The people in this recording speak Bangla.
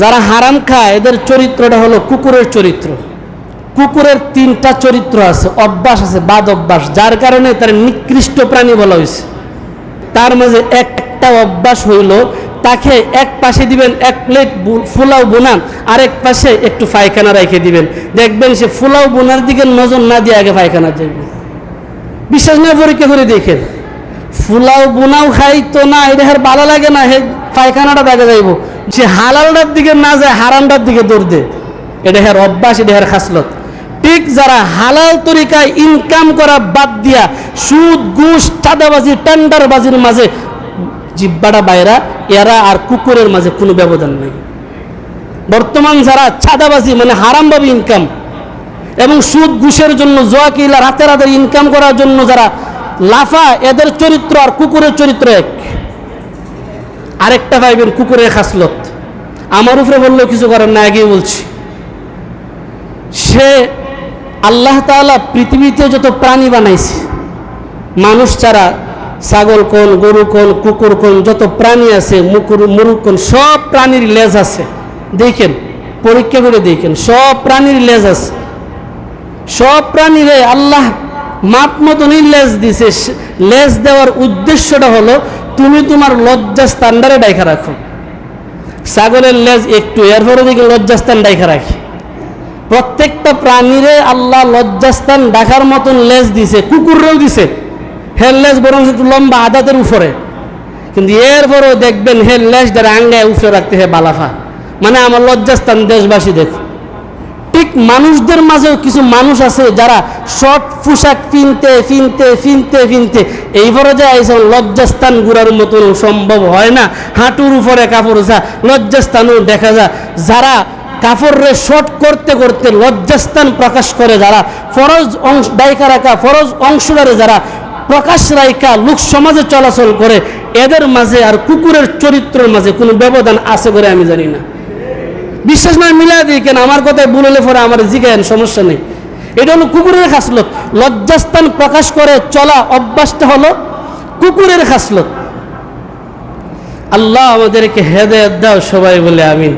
যারা হারাম খায়, এদের চরিত্রটা হলো কুকুরের চরিত্র। কুকুরের তিনটা চরিত্র আছে, অভ্যাস আছে, বাদ অভ্যাস। যার কারণে তার নিকৃষ্ট প্রাণী বলা হয়েছে। তার মাঝে একটা অভ্যাস হইল, তাকে এক পাশে দিবেন, এক প্লেট ফুলাও বোনা আরেক পাশে একটু পায়খানা রেখে দিবেন। দেখবেন সে ফুলাও বোনার দিকে নজর না দিয়ে আগে পায়খানা যাবে বিশ্বাস না পরীক্ষা করে দেখেন। ফুলাও বোনাও খাই তো না, এটা ভালো লাগে না, হে পায়খানাটা দেখা যাইব। সে হালালটার দিকে না যায় হারামটার দিকে দৌড় দে। এটা হের অভ্যাস, এটা হের খাসলত। ঠিক যারা হালাল তরিকায় ইনকাম করা বাদ দিয়া সুদ, ঘুষ, চাঁদাবাজি, টেন্ডারবাজির মাঝে জিব্বাটা বাইরা, এরা আর কুকুরের মাঝে কোনো ব্যবধান নেই। বর্তমান যারা চাঁদাবাজি মানে হারামভাবে ইনকাম এবং সুদ, ঘুষের জন্য জোয়া কিলা রাতে রাতে ইনকাম করার জন্য যারা লাফা, এদের চরিত্র আর কুকুরের চরিত্র এক। আরেকটা পাইবেন কুকুরের খাসলত। আমার উপরে বললেও কিছু করার না আগেই বলছি। সে আল্লাহ তাআলা পৃথিবীতে যত প্রাণী বানাইছে, মানুষ ছাড়া ছাগল কোন, গরু কোন, কুকুর কোন, যত প্রাণী আছে, মুকুর মুরুক কোন, সব প্রাণীর লেজ আছে। দেখেন, পরীক্ষা করে দেখেন, সব প্রাণীর লেজ আছে। সব প্রাণীরে আল্লাহ মাপ মতনই লেজ দিছে। লেজ দেওয়ার উদ্দেশ্যটা হলো, তুমি তোমার লজ্জা স্থানটারে ডাইখা রাখো। ছাগলের লেজ একটু, এরপরে দিকে লজ্জাস্থান ডাইখা রাখি। প্রত্যেকটা প্রাণীরে আল্লাহ লজ্জাস্থান ডাকার মতন লেজ দিছে, কুকুররেও দিছে। হের লেজ বরং একটু লম্বা আদাতের উপরে। কিন্তু এরপরেও দেখবেন হের লেজ দ্বারা আঙ্গায় উফে রাখতে হে বালাফা। মানে আমার লজ্জাস্থান দেশবাসী দেখো ঠিক মানুষদের মাঝেও কিছু মানুষ আছে যারা শর্ট পোশাক কিনতে ফিনতে কিনতে কিনতে এইবারে যে এইসব লজ্জাস্থান ঘুরার মতন সম্ভব হয় না। হাঁটুর উপরে কাপড় যা, লজ্জাস্থানও দেখা যায়। যারা কাপড়রে শর্ট করতে করতে লজ্জাস্থান প্রকাশ করে যারা, ফরজ অংশ দায়িকা রাখা ফরজ অংশটারে যারা প্রকাশ রাইকা লোক সমাজে চলাচল করে, এদের মাঝে আর কুকুরের চরিত্রের মাঝে কোনো ব্যবধান আছে করে আমি জানি না। বিশ্বাস না মিলাই দিই, কেন আমার কথায় ভুল পরে আমার জিগেন সমস্যা নেই। এটা হলো কুকুরের খাসলত। লজ্জাস্থান প্রকাশ করে, চলা অভ্যাসটা হলো কুকুরের খাসলত। আল্লাহ আমাদেরকে হেদায়ত দাও সবাই বলে আমিন।